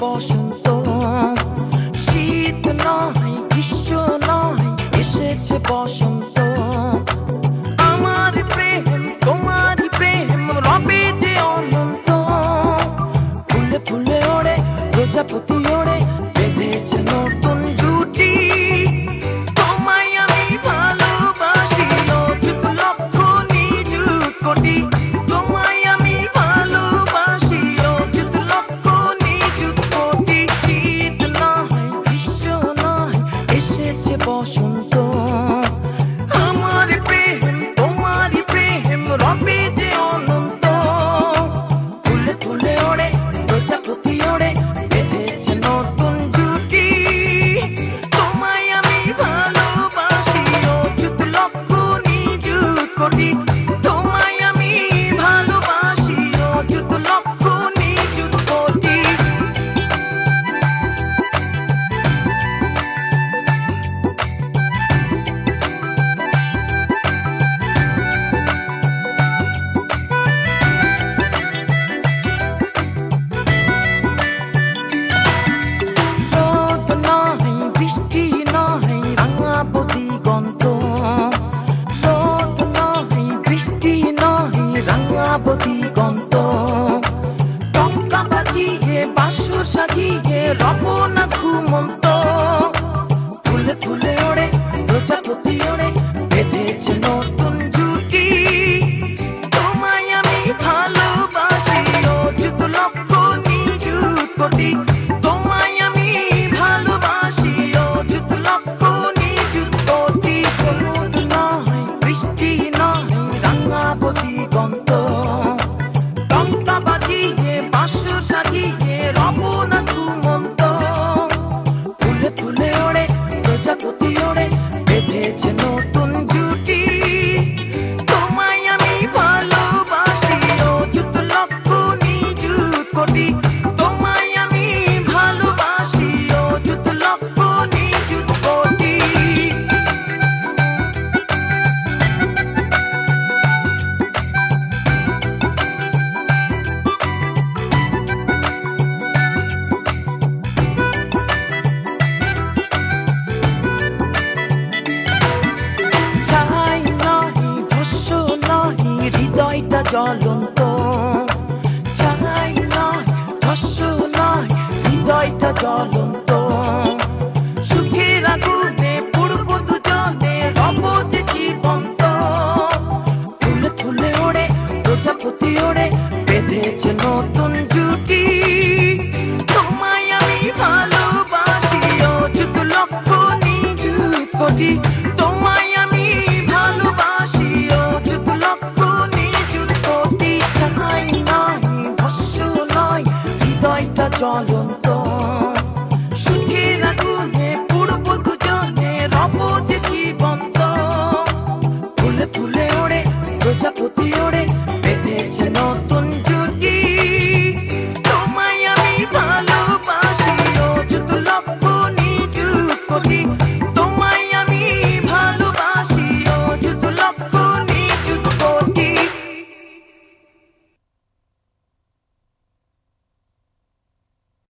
বসন্ত। শীত নয়, গ্রীষ্ম নয়, এসেছে বসন্ত। আমার প্রেম তোমার প্রেম, রবে যে অনন্ত। ফুলে ফুলে ওড়ে প্রজাপতি বাসুর সাজিয়ে রপনা ঘুমন্ত ফুলে ফুলে ওড়ে, প্রজাপতি ওড়ে, বেঁধেছে নতুন জুটি তোমায় আমি ভালোবাসি, অযুত লক্ষ নিযুত কোটি। জ্বলন্ত। চাই না ধস্য নয় হৃদয়টা জ্বলন্ত। প্রজাপতি